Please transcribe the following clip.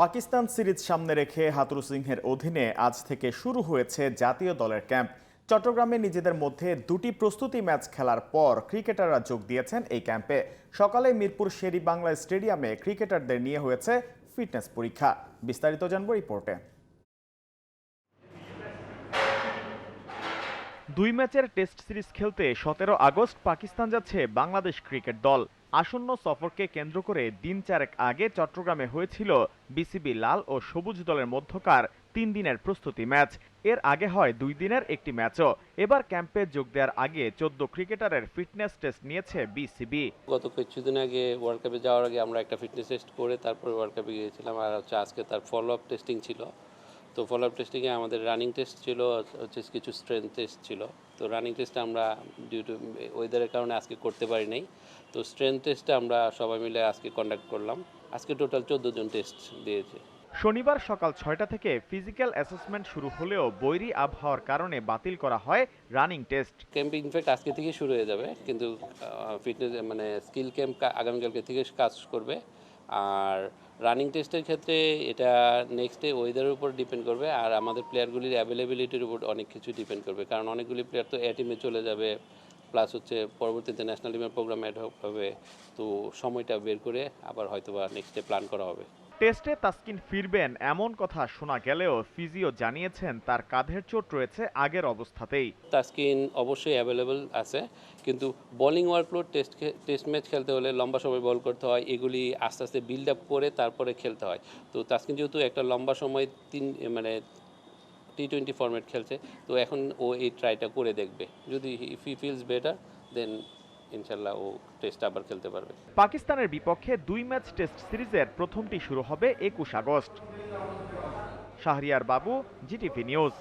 Pakistan series সামনে রেখে হাতুরু সিংহের অধীনে আজ থেকে শুরু হয়েছে জাতীয় দলের ক্যাম্প। চট্টগ্রামে নিজেদের মধ্যে দুটি প্রস্তুতি ম্যাচ খেলার পর ক্রিকেটাররা যোগ দিয়েছেন এই ক্যাম্পে। সকালে মিরপুর শেরি বাংলা স্টেডিয়ামে ক্রিকেটারদের নিয়ে হয়েছে ফিটনেস পরীক্ষা। বিস্তারিত জানব রিপোর্টে। দুই ম্যাচের টেস্ট সিরিজ খেলতে সতেরো আগস্ট পাকিস্তান যাচ্ছে বাংলাদেশ ক্রিকেট দল। আসন্ন সফরকে কেন্দ্র করে দিন চারেক আগে চট্টগ্রামে হয়েছিল বিসিবি লাল ও সবুজ দলের মধ্যকার তিন দিনের প্রস্তুতি ম্যাচ। এর আগে হয় দুই দিনের একটি ম্যাচও। এবার ক্যাম্পে যোগ দেওয়ার আগে চোদ্দ ক্রিকেটারের ফিটনেস টেস্ট নিয়েছে বিসিবি। গত কিছুদিন আগে ওয়ার্ল্ড কাপে যাওয়ার আগে আমরা একটা ফিটনেস টেস্ট করে তারপরে ওয়ার্ল্ড কাপে গিয়েছিলাম। আর হচ্ছে আজকে তার ফলো আপ টেস্টিং ছিল। তো ফলো আপ টেস্টিংয়ে আমাদের রানিং টেস্ট ছিল হচ্ছে কিছু স্ট্রেংথ টেস্ট ছিল। তো রানিং টেস্টটা আমরা ডিউ টু ওয়েদারের কারণে আজকে করতে পারি নাই। তো স্ট্রেংথ টেস্টটা আমরা সবাই মিলে আজকে কন্ডাক্ট করলাম। আজকে টোটাল চোদ্দ জন টেস্ট দিয়েছে। শনিবার সকাল ছয়টা থেকে ফিজিক্যাল অ্যাসেসমেন্ট শুরু হলেও বৈরী আবহাওয়ার কারণে বাতিল করা হয় রানিং টেস্ট ক্যাম্প ইনফ্যাক্ট আজকে থেকে শুরু হয়ে যাবে কিন্তু ফিটনেস মানে স্কিল ক্যাম্প আগামীকালকে থেকে কাজ করবে। আর রানিং টেস্টের ক্ষেত্রে এটা নেক্সট ডে ওয়েদারের উপর ডিপেন্ড করবে, আর আমাদের প্লেয়ারগুলির অ্যাভেলেবিলিটির উপর অনেক কিছু ডিপেন্ড করবে। কারণ অনেকগুলি প্লেয়ার তো এ টিমে চলে যাবে প্লাস হচ্ছে পরবর্তীতে ন্যাশনাল টিমের প্রোগ্রাম অ্যাড হবে তো সময়টা বের করে আবার হয়তো বা নেক্সট ডে প্ল্যান করা হবে। টেস্টে তাসকিন ফিরবেন এমন কথা শোনা গেলেও ফিজিও জানিয়েছেন তার কাঁধের চোট রয়েছে আগের অবস্থাতেই। তাস্কিন অবশ্যই অ্যাভেলেবল আছে কিন্তু bowling workload test test match খেলতে হলে লম্বা সময় বল করতে হয় এগুলি আস্তে আস্তে বিল্ড আপ করে তারপরে খেলতে হয়। তো তাস্কিন যেহেতু একটা লম্বা সময় তিন মানে টি টোয়েন্টি ফরম্যাট খেলছে, তো এখন ও এই ট্রাইটা করে দেখবে। যদি if he feels better then ইনশাল্লাহ ও টেস্ট আবার খেলতে পারবে। পাকিস্তানের বিপক্ষে দুই ম্যাচ টেস্ট সিরিজের প্রথমটি শুরু হবে একুশ আগস্ট। শাহরিয়ার বাবু জিটিভি নিউজ